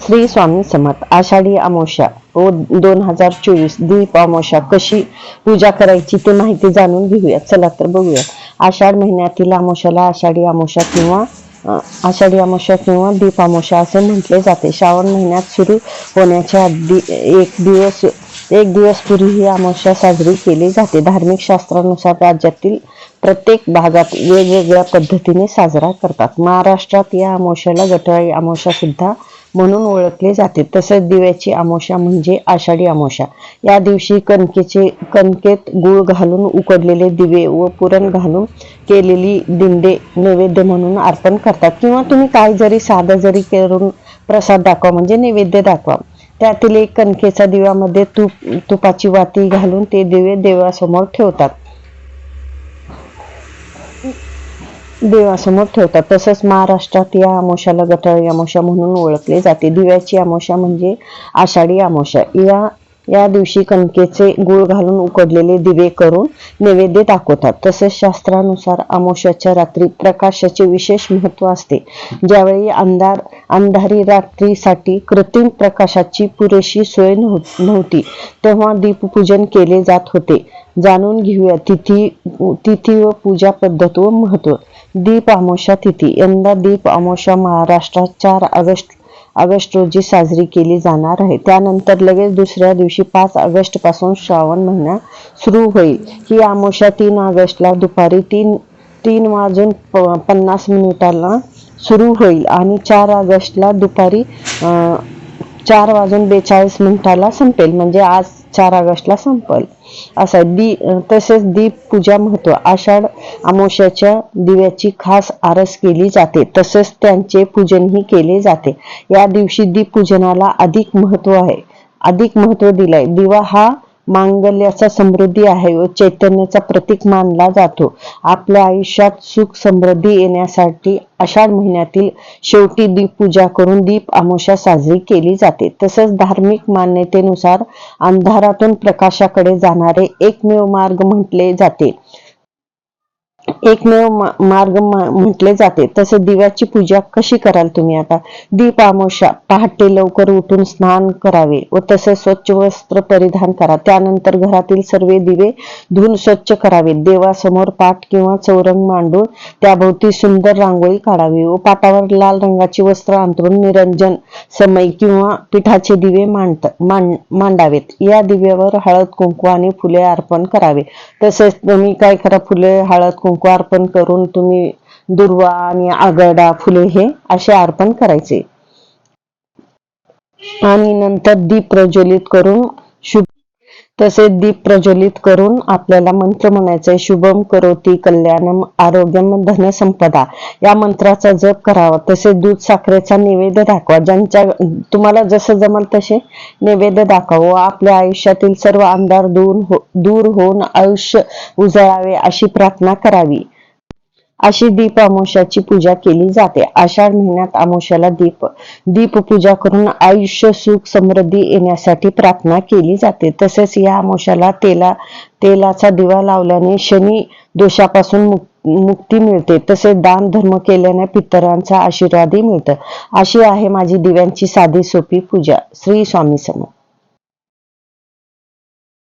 श्री स्वामी समर्थ आषाढी अमावस्या व दोन हजार चोवीस दीप अमावस्या कशी पूजा करायची ते माहिती जाणून घेऊया चला तर बघूया आषाढ महिन्यातील अमावस्याला आषाढी अमावस्या किंवा आषाढी अमावस्या किंवा दीप अमावस्या असे म्हटले जाते. श्रावण महिन्यात सुरू होण्याच्या आधी एक दिवस एक दिवस पूर्वी ही अमावस्या साजरी केली जाते. धार्मिक शास्त्रानुसार राज्यातील प्रत्येक भागात वेगवेगळ्या पद्धतीने साजरा करतात. महाराष्ट्रात या अमावस्याला गटळी अमावस्या सुद्धा म्हणून ओळखले जाते. तसेच दिव्याची आमोशा म्हणजे आषाढी आमोशा. या दिवशी कणकेचे कणकेत गुळ घालून उकडलेले दिवे व पुरण घालून केलेली दिंडे नैवेद्य म्हणून अर्पण करतात. किंवा तुम्ही काय जरी साधं जरी करून प्रसाद दाखवा म्हणजे नैवेद्य दाखवा. त्यातील एक कणकेच्या दिव्यामध्ये तूप तुपाची वाती घालून ते दिवे देवासमोर ठेवतात. देवासमोर ठेवतात. तसंच महाराष्ट्रात या अमावस्याला गटाळी अमावस्या म्हणून ओळखले जाते. दिव्याची अमावस्या म्हणजे आषाढी अमावस्या. या या दिवशी कणकेचे गुळ घालून उकडलेले दिवे करून नैवेद्य दाखवतात. तसेच शास्त्रानुसार अमावस्याच्या रात्री प्रकाशाचे विशेष महत्त्व असते. ज्यावेळी अंधार अंधारी रात्रीसाठी कृत्रिम प्रकाशाची पुरेशी सोय नव्ह- नव्हती तेव्हा दीपपूजन केले जात होते. जाणून घेऊया तिथी तिथी व पूजा पद्धत व महत्त्व दीप अमोशा तिथी. यंदा दीप अमोशा महाराष्ट्रात चार ऑगस्ट ऑगस्ट रोजी साजरी केली जाणार आहे. त्यानंतर लगेच दुसऱ्या दिवशी पाच ऑगस्टपासून श्रावण महिना सुरू होईल. ही अमोशा तीन ऑगस्टला दुपारी तीन तीन वाजून प- पन्नास मिनिटाला सुरू होईल आणि चार ऑगस्टला दुपारी अं, चार वाजून बेचाळीस मिनिटाला संपेल. म्हणजे आज चार ऑगस्टला संपेल. असं दी तसेच दीप पूजा महत्त्व. आषाढ अमावस्याच्या दिव्याची खास आरस केली जाते. तसेच त्यांचे पूजनही केले जाते. या दिवशी दीप पूजनाला अधिक महत्त्व आहे. अधिक महत्त्व दिलंय. दिवा हा मांगल्याचा समृद्धी आहे. व चैतन्याचा प्रतीक मानला जातो. आपल्या आयुष्यात सुख समृद्धी येण्यासाठी आषाढ महिन्यातील शेवटी दीप पूजा करून दीप आमोशा साजरी केली जाते. तसंच धार्मिक मान्यतेनुसार अंधारातून प्रकाशाकडे जाणारे एकमेव मार्ग म्हटले जाते. एकमेव मार्ग म्हटले जाते. तसे दिव्याची पूजा कशी कराल तुम्ही आता? दीप आमोशा पहाटे लवकर उठून स्नान करावे व तसे स्वच्छ वस्त्र परिधान करा. त्यानंतर घरातील सर्व दिवे धुवून स्वच्छ करावे. देवासमोर पाठ किंवा चौरंग मांडून त्याभोवती सुंदर रांगोळी काढावी व पाटावर लाल रंगाची वस्त्र अंतरून निरंजन समय किंवा पिठाचे दिवे मांडत मांड मांडावेत. या दिव्यावर हळद कुंकू आणि फुले अर्पण करावे. तसेच तुम्ही काय करा फुले हळद कुंकू अर्पण करून तुम्ही दुर्वा आणि आगडा फुले हे असे अर्पण करायचे. आणि नंतर दीप प्रज्वलित करून शुभ तसेच दीप प्रज्वलित करून आपल्याला मंत्र म्हणायचा शुभम करोती कल्याणम आरोग्यम धनसंपदा या मंत्राचा जप करावा. तसेच दूध साखरेचा नैवेद्य दाखवा. ज्यांच्या तुम्हाला जसं जमल तसे नैवेद्य दाखवा व आपल्या आयुष्यातील सर्व अंधार दूर हो दूर होऊन आयुष्य उजळावे अशी प्रार्थना करावी. अशी दीप अमोशाची पूजा केली जाते. आषाढ महिन्यात अमोशाला दीप दीप पूजा करून आयुष्य सुख समृद्धी येण्यासाठी प्रार्थना केली जाते. तसेच या अमोशाला तेला तेलाचा दिवा लावल्याने शनी दोषापासून मुक्त मुक्ती मिळते. तसेच दान धर्म केल्याने पितरांचा आशीर्वादही मिळतं. अशी आहे माझी दिव्यांची साधी सोपी पूजा. श्री स्वामी समर्थ.